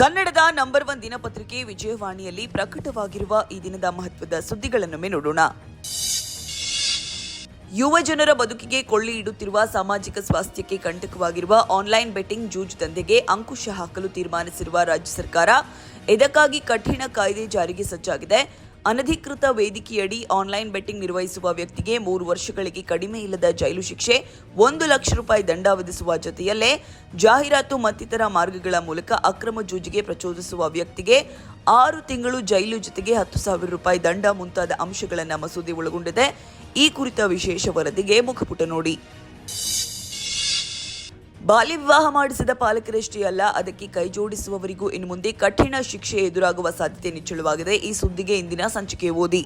ಕನ್ನಡದ number one ದಿನಪತ್ರಿಕೆ ವಿಜಯವಾಣಿಯಲ್ಲಿ ಪ್ರಕಟವಾಗಿರುವ ಈ ದಿನದ ಮಹತ್ವದ ಸುದ್ದಿಗಳನ್ನೊಮ್ಮೆ ನೋಡೋಣ. ಯುವ ಜನರ ಬದುಕಿಗೆ ಕೊಳ್ಳಿ ಇಡುತ್ತಿರುವ ಸಾಮಾಜಿಕ ಸ್ವಾಸ್ಥ್ಯಕ್ಕೆ ಕಂಟಕವಾಗಿರುವ ಆನ್ಲೈನ್ ಬೆಟ್ಟಿಂಗ್ ಜೂಜ್ ದಂಧೆಗೆ ಅಂಕುಶ ಹಾಕಲು ತೀರ್ಮಾನಿಸಿರುವ ರಾಜ್ಯ ಸರ್ಕಾರ, ಇದಕ್ಕಾಗಿ ಕಠಿಣ ಕಾಯ್ದೆ ಜಾರಿಗೆ ಸಜ್ಜಾಗಿದೆ. ಅನಧಿಕೃತ ವೇದಿಕೆಯಡಿ ಆನ್ಲೈನ್ ಬೆಟ್ಟಿಂಗ್ ನಿರ್ವಹಿಸುವ ವ್ಯಕ್ತಿಗೆ ಮೂರು ವರ್ಷಗಳಿಗೆ ಕಡಿಮೆ ಇಲ್ಲದ ಜೈಲು ಶಿಕ್ಷೆ, ಒಂದು ಲಕ್ಷ ರೂಪಾಯಿ ದಂಡ ವಿಧಿಸುವ ಜೊತೆಯಲ್ಲೇ ಜಾಹೀರಾತು ಮತ್ತಿತರ ಮಾರ್ಗಗಳ ಮೂಲಕ ಅಕ್ರಮ ಜೂಜಿಗೆ ಪ್ರಚೋದಿಸುವ ವ್ಯಕ್ತಿಗೆ ಆರು ತಿಂಗಳು ಜೈಲು ಜೊತೆಗೆ ಹತ್ತು ಸಾವಿರ ರೂಪಾಯಿ ದಂಡ ಮುಂತಾದ ಅಂಶಗಳನ್ನು ಮಸೂದೆ ಒಳಗೊಂಡಿದೆ. ಈ ಕುರಿತ ವಿಶೇಷ ವರದಿಗೆ ಮುಖಪುಟ ನೋಡಿ. ಬಾಲ್ಯ ವಿವಾಹ ಮಾಡಿಸಿದ ಪಾಲಕರಷ್ಟೇ ಅಲ್ಲ ಅದಕ್ಕೆ ಕೈಜೋಡಿಸುವವರಿಗೂ ಇನ್ನು ಮುಂದೆ ಕಠಿಣ ಶಿಕ್ಷೆ ಎದುರಾಗುವ ಸಾಧ್ಯತೆ ನಿಚ್ಚಳವಾಗಿದೆ. ಈ ಸುದ್ದಿಗೆ ಇಂದಿನ ಸಂಚಿಕೆ ಓದಿ.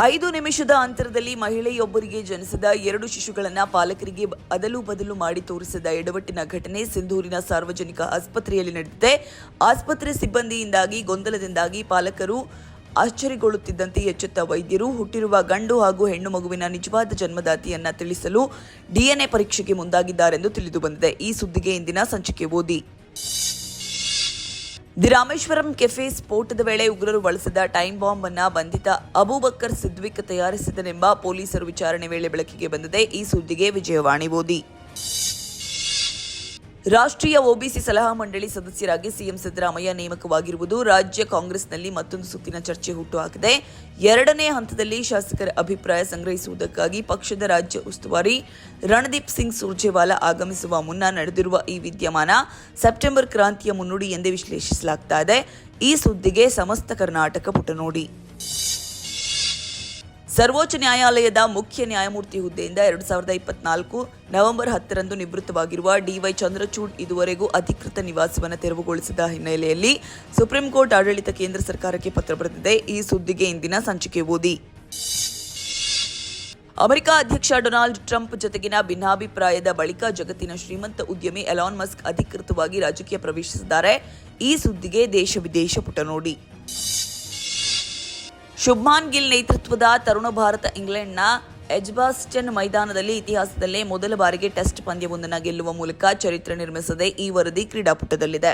ಐದು ನಿಮಿಷದ ಅಂತರದಲ್ಲಿ ಮಹಿಳೆಯೊಬ್ಬರಿಗೆ ಜನಿಸಿದ ಎರಡು ಶಿಶುಗಳನ್ನ ಪಾಲಕರಿಗೆ ಅದಲು ಬದಲು ಮಾಡಿ ತೋರಿಸಿದ ಎಡವಟ್ಟಿನ ಘಟನೆ ಸಿಂಧೂರಿನ ಸಾರ್ವಜನಿಕ ಆಸ್ಪತ್ರೆಯಲ್ಲಿ ನಡೆದಿದೆ. ಆಸ್ಪತ್ರೆ ಸಿಬ್ಬಂದಿಯಿಂದಾಗಿ ಗೊಂದಲದಿಂದಾಗಿ ಪಾಲಕರು ಆಶ್ಚರ್ಯಗೊಳ್ಳುತ್ತಿದ್ದಂತೆ ಎಚ್ಚೆತ್ತ ವೈದ್ಯರು ಹುಟ್ಟಿರುವ ಗಂಡು ಹಾಗೂ ಹೆಣ್ಣು ಮಗುವಿನ ನಿಜವಾದ ಜನ್ಮದಾತಿಯನ್ನ ತಿಳಿಸಲು ಡಿಎನ್ಎ ಪರೀಕ್ಷೆಗೆ ಮುಂದಾಗಿದ್ದಾರೆಂದು ತಿಳಿದು ಬಂದಿದೆ. ಈ ಸುದ್ದಿಗೆ ಇಂದಿನ ಸಂಚಿಕೆ ಓದಿ. ದಿ ರಾಮೇಶ್ವರಂ ಕೆಫೆ ಸ್ಫೋಟದ ವೇಳೆ ಉಗ್ರರು ಬಳಸಿದ ಟೈಮ್ ಬಾಂಬ್ ಅನ್ನ ಬಂಧಿತ ಅಬೂಬಕ್ಕರ್ ಸಿದ್ವಿಕ್ ತಯಾರಿಸಿದನೆಂಬ ಪೊಲೀಸರು ವಿಚಾರಣೆ ವೇಳೆ ಬೆಳಕಿಗೆ ಬಂದಿದೆ. ಈ ಸುದ್ದಿಗೆ ವಿಜಯವಾಣಿ ಓದಿ. ರಾಷ್ಟ್ರೀಯ ಒಬಿಸಿ ಸಲಹಾ ಮಂಡಳಿ ಸದಸ್ಯರಾಗಿ ಸಿಎಂ ಸಿದ್ದರಾಮಯ್ಯ ನೇಮಕವಾಗಿರುವುದು ರಾಜ್ಯ ಕಾಂಗ್ರೆಸ್ನಲ್ಲಿ ಮತ್ತೊಂದು ಸುತ್ತಿನ ಚರ್ಚೆ ಹುಟ್ಟುಹಾಕಿದೆ. ಎರಡನೇ ಹಂತದಲ್ಲಿ ಶಾಸಕರ ಅಭಿಪ್ರಾಯ ಸಂಗ್ರಹಿಸುವುದಕ್ಕಾಗಿ ಪಕ್ಷದ ರಾಜ್ಯ ಉಸ್ತುವಾರಿ ರಣದೀಪ್ ಸಿಂಗ್ ಸುರ್ಜೇವಾಲಾ ಆಗಮಿಸುವ ಮುನ್ನ ನಡೆದಿರುವ ಈ ವಿದ್ಯಮಾನ ಸೆಪ್ಟೆಂಬರ್ ಕ್ರಾಂತಿಯ ಮುನ್ನುಡಿ ಎಂದೇ ವಿಶ್ಲೇಷಿಸಲಾಗ್ತಾ ಇದೆ. ಈ ಸುದ್ದಿಗೆ ಸಮಸ್ತ ಕರ್ನಾಟಕ ಪುಟ ನೋಡಿ ಸರ್ವೋಚ್ಚ ನ್ಯಾಯಾಲಯದ ಮುಖ್ಯ ನ್ಯಾಯಮೂರ್ತಿ ಹುದ್ದೆಯಿಂದ ಎರಡು ಸಾವಿರದ ಇಪ್ಪತ್ನಾಲ್ಕು ನವೆಂಬರ್ ಹತ್ತರಂದು ನಿವೃತ್ತವಾಗಿರುವ ಡಿವೈ ಚಂದ್ರಚೂಡ್ ಇದುವರೆಗೂ ಅಧಿಕೃತ ನಿವಾಸವನ್ನು ತೆರವುಗೊಳಿಸಿದ ಹಿನ್ನೆಲೆಯಲ್ಲಿ ಸುಪ್ರೀಂ ಕೋರ್ಟ್ ಆಡಳಿತ ಕೇಂದ್ರ ಸರ್ಕಾರಕ್ಕೆ ಪತ್ರ ಬರೆದಿದೆ. ಈ ಸುದ್ದಿಗೆ ಇಂದಿನ ಸಂಚಿಕೆ ಓದಿ. ಅಮೆರಿಕ ಅಧ್ಯಕ್ಷ ಡೊನಾಲ್ಡ್ ಟ್ರಂಪ್ ಜೊತೆಗಿನ ಭಿನ್ನಾಭಿಪ್ರಾಯದ ಬಳಿಕ ಜಗತ್ತಿನ ಶ್ರೀಮಂತ ಉದ್ಯಮಿ ಎಲಾನ್ ಮಸ್ಕ್ ಅಧಿಕೃತವಾಗಿ ರಾಜಕೀಯ ಪ್ರವೇಶಿಸಿದ್ದಾರೆ. ಈ ಸುದ್ದಿಗೆ ದೇಶ ವಿದೇಶ ಪುಟ ನೋಡಿ. ಶುಭ್ಮಾನ್ ಗಿಲ್ ನೇತೃತ್ವದ ತರುಣ ಭಾರತ ಇಂಗ್ಲೆಂಡ್ನ ಎಜ್ಬಾಸ್ಟನ್ ಮೈದಾನದಲ್ಲಿ ಇತಿಹಾಸದಲ್ಲೇ ಮೊದಲ ಬಾರಿಗೆ ಟೆಸ್ಟ್ ಪಂದ್ಯವೊಂದನ್ನು ಗೆಲ್ಲುವ ಮೂಲಕ ಚರಿತ್ರೆ ನಿರ್ಮಿಸದೆ ಈ ವರದಿ ಕ್ರೀಡಾಪಟದಲ್ಲಿದೆ.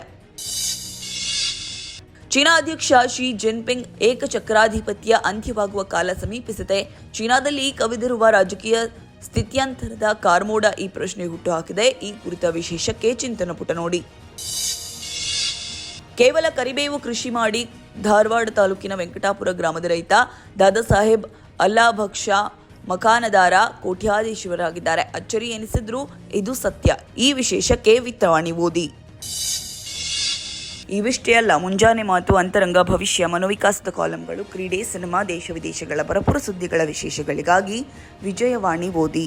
ಚೀನಾ ಅಧ್ಯಕ್ಷ ಶಿ ಜಿನ್ಪಿಂಗ್ ಏಕಚಕ್ರಾಧಿಪತ್ಯ ಅಂತ್ಯವಾಗುವ ಕಾಲ ಸಮೀಪಿಸಿದೆ ಚೀನಾದಲ್ಲಿ ಕವಿದಿರುವ ರಾಜಕೀಯ ಸ್ಥಿತ್ಯಂತರದ ಕಾರ್ಮೋಡ ಈ ಪ್ರಶ್ನೆ ಹುಟ್ಟುಹಾಕಿದೆ ಈ ಕುರಿತ ವಿಶೇಷಕ್ಕೆ ಚಿಂತನ ಪುಟ ನೋಡಿ. ಕೇವಲ ಕರಿಬೇವು ಕೃಷಿ ಮಾಡಿ ಧಾರವಾಡ ತಾಲೂಕಿನ ವೆಂಕಟಾಪುರ ಗ್ರಾಮದ ರೈತ ದಾದಾ ಸಾಹೇಬ್ ಅಲ್ಲಾಭಕ್ಷ ಮಕಾನದಾರ ಕೋಟ್ಯಾಧೀಶ್ವರಾಗಿದ್ದಾರೆ ಅಚ್ಚರಿ ಎನಿಸಿದ್ರು ಇದು ಸತ್ಯ. ಈ ವಿಶೇಷಕ್ಕೆ ವಿತ್ತವಾಣಿ ಓದಿ. ಇವಿಷ್ಟೇ ಅಲ್ಲ, ಮುಂಜಾನೆ ಮಾತು, ಅಂತರಂಗ, ಭವಿಷ್ಯ, ಮನೋವಿಕಾಸದ ಕಾಲಂಗಳು, ಕ್ರೀಡೆ, ಸಿನಿಮಾ, ದೇಶ ವಿದೇಶಗಳ, ಬರಪುರ ಸುದ್ದಿಗಳ ವಿಶೇಷಗಳಿಗಾಗಿ ವಿಜಯವಾಣಿ ಓದಿ.